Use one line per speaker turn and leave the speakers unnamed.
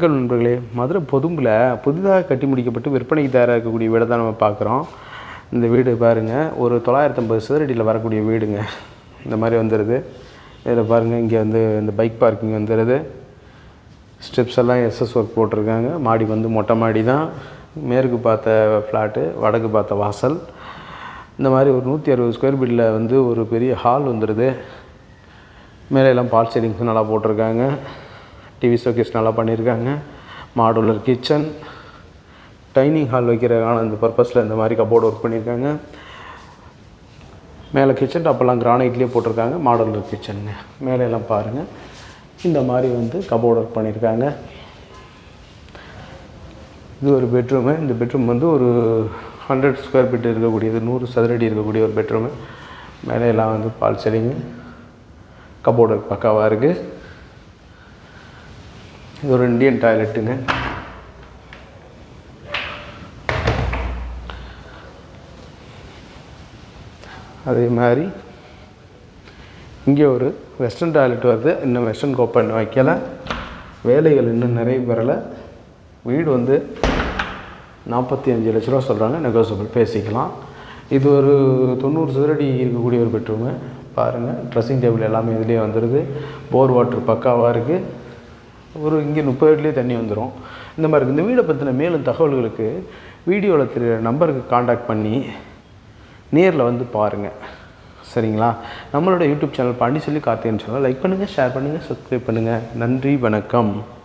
வணக்கம் நண்பர்களே மதுரை பொதும்பில் புதிதாக கட்டி முடிக்கப்பட்டு விற்பனைக்கு தயாராக இருக்கக்கூடிய வீடை தான் நம்ம பார்க்குறோம். இந்த வீடு பாருங்கள் ஒரு தொள்ளாயிரத்தம்பது சதுரடியில் வரக்கூடிய வீடுங்க. இந்த மாதிரி வந்துடுது இதில் பாருங்கள் இங்கே வந்து இந்த பைக் பார்க்கிங் வந்துடுது ஸ்டெப்ஸ் எல்லாம் எஸ்எஸ் ஒர்க் போட்டிருக்காங்க. மாடி வந்து மொட்டை மாடி தான். மேற்கு பார்த்த ஃப்ளாட்டு வடக்கு பார்த்த வாசல். இந்த மாதிரி ஒரு நூற்றி அறுபது ஸ்கொயர் ஃபீட்டில் வந்து ஒரு பெரிய ஹால் வந்துடுது மேலே எல்லாம் பால் சீலிங்ஸ் நல்லா போட்டிருக்காங்க. டிவி ஷோகேஸ் நல்லா பண்ணியிருக்காங்க. மாடுலர் கிச்சன் டைனிங் ஹால் வைக்கிறதுக்கான இந்த பர்பஸில் இந்த மாதிரி கபோர்டு ஒர்க் பண்ணியிருக்காங்க. மேலே கிச்சன் டாப்பெல்லாம் கிரானைட்லேயே போட்டிருக்காங்க. மாடுலர் கிச்சனுங்க மேலே எல்லாம் பாருங்கள் இந்த மாதிரி வந்து கபோர்டு ஒர்க் பண்ணியிருக்காங்க. இது ஒரு பெட்ரூமு இந்த பெட்ரூம் வந்து ஒரு ஹண்ட்ரட் ஸ்கொயர் ஃபீட் இருக்கக்கூடியது நூறு சதுரடி இருக்கக்கூடிய ஒரு பெட்ரூமு மேலே எல்லாம் வந்து பால் செடிங்க. கபோர்டு பக்காவாக இருக்குது இது ஒரு இந்தியன் டாய்லெட்டுங்க. அதே மாதிரி இங்கே ஒரு வெஸ்டர்ன் டாய்லெட் வருது. இன்னும் வெஸ்டர்ன் கோப்பன் வைக்கல. வேலைகள் இன்னும் நிறைய பெறலை. வீடு வந்து நாற்பத்தி அஞ்சு லட்ச ரூபா சொல்கிறாங்க நெகோசியபிள் பேசிக்கலாம். இது ஒரு தொண்ணூறு சதுரடி இருக்கக்கூடிய ஒரு பெட்ரூமு. பாருங்கள் ட்ரெஸ்ஸிங் டேபிள் எல்லாமே இதுலேயே வந்துடுது போர் வாட்ரு பக்காவாக இருக்குது ஒரு இங்கே முப்பது அடிலேயே தண்ணி வந்துடும் இந்த மாதிரி இருக்குது இந்த வீடை பற்றின மேலும் தகவல்களுக்கு வீடியோவில் தெரிகிற நம்பருக்கு காண்டாக்ட் பண்ணி நேரில் வந்து பாருங்கள் சரிங்களா? நம்மளோட யூடியூப் சேனல் பாண்டி சொல்லி கார்த்திகன் சேனல் லைக் பண்ணுங்கள் ஷேர் பண்ணுங்கள் சப்ஸ்கிரைப் பண்ணுங்கள் நன்றி வணக்கம்.